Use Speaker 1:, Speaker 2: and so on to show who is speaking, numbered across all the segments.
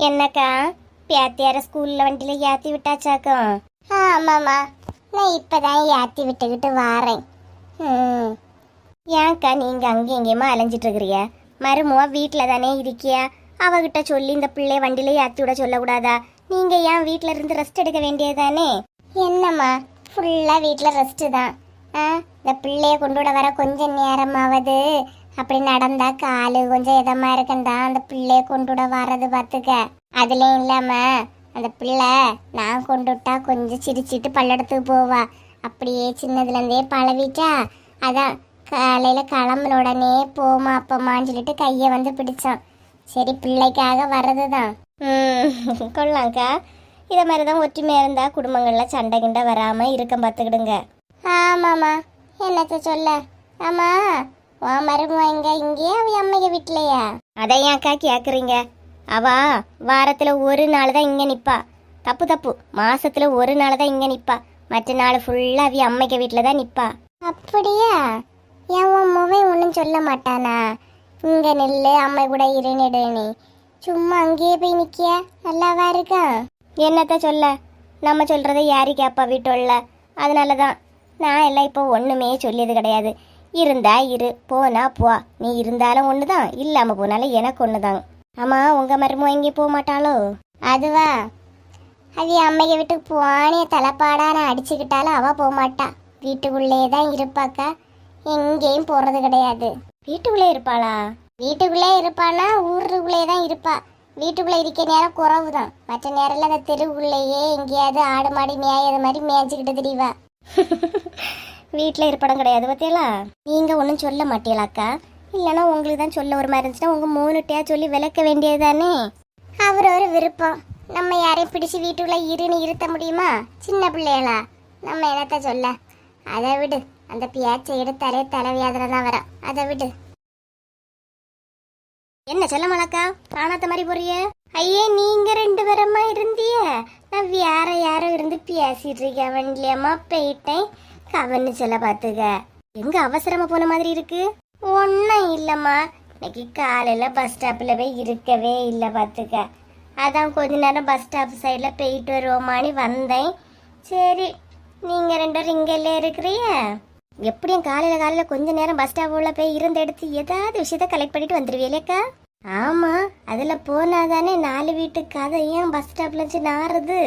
Speaker 1: என்னக்கா? பேத்தியார ஸ்கூல்ல வண்டியில ஏத்தி விட்டாச்சாக்கும் ஆமாம்மா. நான் இப்பதான் ஏத்தி விட்டுக்கிட்டு வாரேன். ம். ஏன்க்கா நீங்க அங்கேயும் இங்கேயுமா அலைஞ்சிட்டு இருக்கிறிய மருமுவா வீட்டில தானே இருக்கியா? அவகிட்ட சொல்லி இந்த பிள்ளைய வண்டியில ஏத்தி விட சொல்லக்கூடாதா? நீங்க ஏன் வீட்ல இருந்து ரெஸ்ட் எடுக்க வேண்டியதானே என்னம்மா? ஃபுல்லா வீட்டில் ரெஸ்ட் தான். ஆ? இந்த பிள்ளைய கொண்டு விட வர கொஞ்சம் நேரமாவது அப்படி நடந்தா காலு கொஞ்சம் இதமா இருக்குண்டா அந்த பிள்ளைய கொண்டு விட வர்றது பார்த்துக்க. அதுலயும் இல்லாம அந்த பிள்ளை நான் கொண்டுட்டா கொஞ்சம் சிரிச்சிட்டு பல்லடத்துக்கு போவா. அப்படியே சின்னதுல இருந்தே பழவிட்டா. அதான் காலையில கிளம்புன உடனே போமா அப்பமான்னு சொல்லிட்டு கையை வந்து பிடிச்சான். சரி பிள்ளைக்காக வர்றதுதான். ம் கொள்ளாங்க்கா இதை மாதிரி தான் ஒற்றுமையாக இருந்தால் குடும்பங்களில் சண்டை கிண்டை வராமல் இருக்க பார்த்துக்கிடுங்க. ஆமாம்மா. என்னத்த சொல்ல? ஆமா. மருமக இங்க இங்கேயா அவ அம்மைய வீட்லையா? அதை ஏன்க்கா கேட்குறீங்க அவ வாரத்தில் ஒரு நாள் தான் இங்கே நிற்பா தப்பு தப்பு. மாசத்துல ஒரு நாள் தான் இங்கே நிற்பா மற்ற நாள் ஃபுல்லாக அவ அம்மைக்க வீட்டில் தான் நிற்பா அப்படியா? ஏன் உன் முகம் ஒன்றும் சொல்ல மாட்டானா? இங்கே நெல்லு அம்மை கூட இருநிடுனி சும்மா அங்கேயே போய் நிற்கிய நல்லாவா இருக்கா? என்னத்த சொல்ல? நம்ம சொல்றதை யாரு கேப்பா வீட்டுள்ள அதனால தான் நான் எல்லாம் இப்போ ஒன்றுமே சொல்லியது கிடையாது. இருந்தா இரு போனா போ. நீ இருந்தாலும் ஒன்று தான் இல்லாமல் போனாலும் எனக்கு ஒன்று தான் ஆமாம் உங்கள் மருமக எங்கேயும் போக மாட்டாளோ? அதுவா? அது அம்மைய விட்டு போனிய தலைப்பாடா நான் அடிச்சுக்கிட்டாலும் அவ போக மாட்டா. வீட்டுக்குள்ளே தான் இருப்பாக்கா. எங்கேயும் போறது கிடையாது. வீட்டுக்குள்ளே இருப்பாளா? வீட்டுக்குள்ளே இருப்பானா? ஊருக்குள்ளே தான் இருப்பா. வீட்டுக்குள்ளே இருக்க நேரம் குறவு தான் மற்ற நேரம்ல அந்த தெருவுக்குள்ளேயே எங்கேயாவது ஆடு மாடி மேயாத மாதிரி மேய்ச்சிக்கிட்டு தெரியவா வீட்டில் இருப்படம் கிடையாது பத்தியலா? நீங்க ஒன்றும் சொல்ல மாட்டீங்களாக்கா? இல்லைன்னா உங்களுக்கு தான் சொல்ல ஒரு மாதிரி இருந்துச்சுன்னா உங்க மூணுட்டையா சொல்லி விளக்க வேண்டியது தானே அவர் ஒரு விருப்பம். நம்ம யாரையும் பிடிச்சு வீட்டுக்குள்ள இருன்னு இருத்த முடியுமா? சின்ன பிள்ளைகளா? நம்ம என்னத்த சொல்ல? அதை விடு. அந்த பியாச்சை எடுத்தாலே தலைவியாதில தான் வரும். அதை விடு. என்ன சொல்ல மலக்கா? காணாத மாதிரி போறிய? ஐயே நீங்க ரெண்டு பேரம்மா இருந்திய? நான் வேற யாரோ இருந்து பேசிட்டு இருக்கேன். வண்டியம்மா போயிட்டேன். கவன்னு சொல்ல பாத்துக்க எங்க அவசரமா போன மாதிரி இருக்கு? ஒன்னும் இல்லம்மா. இன்னைக்கு காலையில பஸ் ஸ்டாப்ல போய் இருக்கவே இல்லை பாத்துக்க அதான் கொஞ்ச நேரம் பஸ் ஸ்டாப் சைடில் போயிட்டு வருவோமான்னு வந்தேன். சரி நீங்க ரெண்டு பேரும் இங்கெல்லாம் இருக்கிறீங்க? எப்படியும் காலையில காலையில கொஞ்ச நேரம் பஸ் ஸ்டாப் உள்ள போய் இருந்த எடுத்து ஏதாவது விஷயத்த கலெக்ட் பண்ணிட்டு வந்துருவீங்களேக்கா? ஆமா அதுல போனாதானே நாலு வீட்டு கதை ஏன் பஸ் ஸ்டாப்ல வச்சு நாறுது?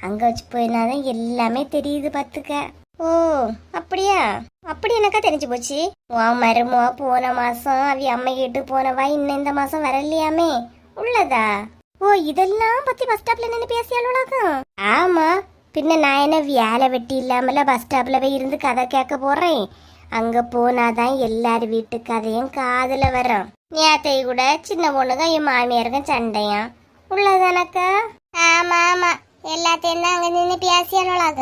Speaker 1: அங்க வச்சு போயினாதான் எல்லாமே தெரியுது பாத்துக்க ஓ அப்படியா? அப்படி எனக்கா தெரிஞ்சு போச்சு. வா மருமோ போன மாசம் அவி அம்மை கிட்டு போனவா இன்னும் இந்த மாசம் வரலையாமே? உள்ளதா? ஓ இதெல்லாம் பத்தி பஸ் ஸ்டாப்ல நின்று பேசியாலும் ஆமா. பின்ன நான் என்ன வேலை வெட்டி இல்லாமல பஸ் ஸ்டாப்ல போய் இருந்து கதை கேட்க போறேன்? அங்க போனாதான் எல்லார் வீட்டு கதையும் காதுல வரும். நேத்தை கூட சின்ன பொண்ணுங்க என் மாமியாருக்கும் சண்டையா உள்ளதானக்கா? ஆமா ஆமா. எல்லாத்தையும் தான் அங்க நின்று பேசியாலும்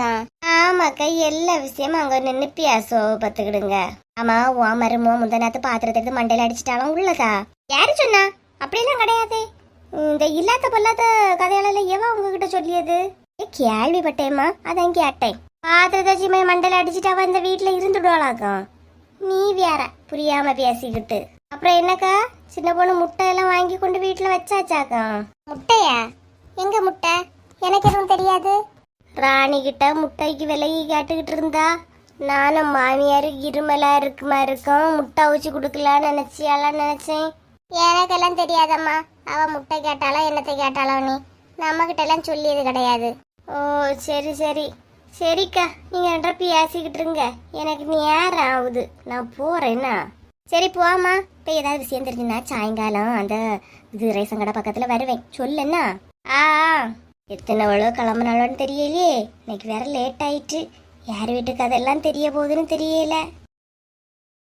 Speaker 1: ஆமாக்கா எல்லா விஷயமும் அங்க நின்று பேசோ பத்துக்கிடுங்க ஆமா உன் மருமோ முந்த நேரத்து பாத்திரத்தை எடுத்து மண்டையில அடிச்சிட்டாலும் உள்ளதா? யாரு சொன்னா? அப்படியெல்லாம் கிடையாது. இந்த இல்லாத பொல்லாத கதையால எவன் உங்ககிட்ட சொல்லியது? ஏ, கேள்விப்பட்டேம்மா அதான் கேட்டேன். பாத்திரதாச்சிமே மண்டல அடிச்சுட்டு அவ இந்த வீட்டுல இருந்துடுவாளாக்கும் நீ வேற புரியாம பேசிக்கிட்டு. அப்புறம் என்னக்கா? சின்ன பொண்ணு முட்டை எல்லாம் வாங்கி கொண்டு வீட்டுல வச்சாச்சாக்கா? முட்டையா? எங்க முட்டை? எனக்கு எதுவும் தெரியாது. ராணி கிட்ட முட்டைக்கு விலையை கேட்டுக்கிட்டு இருந்தா நானும் மாமியார் இருமலா இருக்குமா இருக்கும் முட்டை ஊச்சி கொடுக்கலான்னு நினைச்சியாலாம் நினைச்சேன். எனக்கெல்லாம் தெரியாதம்மா. அவ முட்டை கேட்டாலும் என்னத்தை கேட்டாலும் நீ. நம்ம எல்லாம் சொல்லியது கிடையாது. ஓ சரி சரி. சரிக்கா நீங்க என்ற பேசிக்கிட்டு இருங்க. எனக்கு நேரம் ஆகுது. நான் போறேன்னா. சரி போமா இப்போ ஏதாவது விஷயம் தெரிஞ்சுன்னா சாயங்காலம் அந்த இது ரேஷன் கடை பக்கத்துல வருவேன். சொல்லுன்னா ஆ ஆ. எத்தனை எவ்வளோ கிளம்புனாலும் தெரியலையே. இன்னைக்கு வேற லேட் ஆயிட்டு. யார் வீட்டுக்கு அதெல்லாம் தெரிய போகுதுன்னு தெரியல.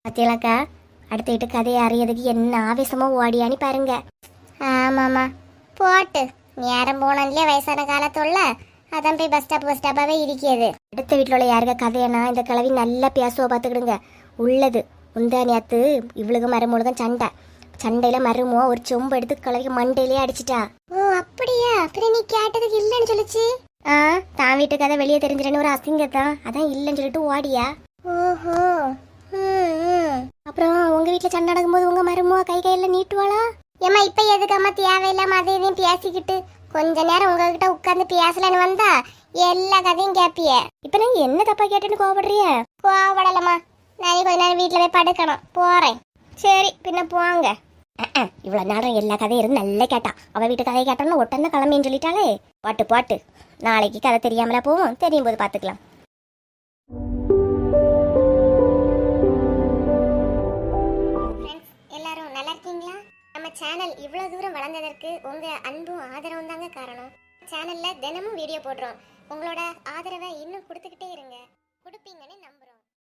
Speaker 1: பத்தியலாக்கா அடுத்த வீட்டு கதையை அறியதுக்கு என்ன ஆவேசமா ஓடியான்னு பாருங்க. ஆமாம்மா. போட்டு. நேரம் போனோம்லையே வயசான காலத்துள்ள அதான் போய் பஸ் ஸ்டாப் பஸ் ஸ்டாப்பாகவே இருக்கிறது அடுத்த வீட்டில் உள்ள யாருக்க கதையனா இந்த கிளவி நல்லா பேசுவ பார்த்துக்கிடுங்க. உள்ளது. உந்த இவ்வளவு இவளுக்கு முழுதும் சண்டை. சண்டையில மருமோ ஒரு சொம்பு எடுத்து கிளவிக்கு மண்டையிலே அடிச்சிட்டா. ஓ அப்படியா? அப்புறம் நீ கேட்டதுக்கு இல்லைன்னு சொல்லுச்சு. ஆ தான் வீட்டு கதை வெளியே தெரிஞ்சிடன்னு ஒரு அசிங்கத்தான் அதான் இல்லைன்னு சொல்லிட்டு ஓடியா? ஓஹோ. அப்புறம் உங்க வீட்ல சண்டை நடக்கும்போது உங்க மருமோ கை கையில நீட்டுவாளா? ஏம்மா இப்ப எதுக்கம்மா தேவையில்லாம அதை இதையும் பேசிக்கிட்டு? கொஞ்ச நேரம் உங்ககிட்ட உட்கார்ந்து பேசலன்னு வந்தா எல்லா கதையும் கேப்பிய. இப்ப நான் என்ன தப்பா கேட்டேன்னு கோவப்படுறிய? கோவப்படலம்மா. நான் கொஞ்ச நேரம் வீட்டுல போய் படுக்கணும். போறேன். சரி பின்ன போங்க. இவ்வளோ நேரம் எல்லா கதையும் இருந்து நல்லா கேட்டான். அவ வீட்டு கதையை கேட்டோம்னா உடனே கிளம்பின்னு சொல்லிட்டாலே பாட்டு பாட்டு. நாளைக்கு கதை தெரியாமல போவோம் தெரியும் போது பார்த்துக்கலாம் எல்லாரும் நல்லா இருக்கீங்களா? நம்ம சேனல் இவ்வளோ தூரம் வளர்ந்ததற்கு உங்க அன்பும் ஆதரவும் தாங்க காரணம். சேனல்ல தினமும் வீடியோ போடுறோம். உங்களோட ஆதரவை இன்னும் கொடுத்துக்கிட்டே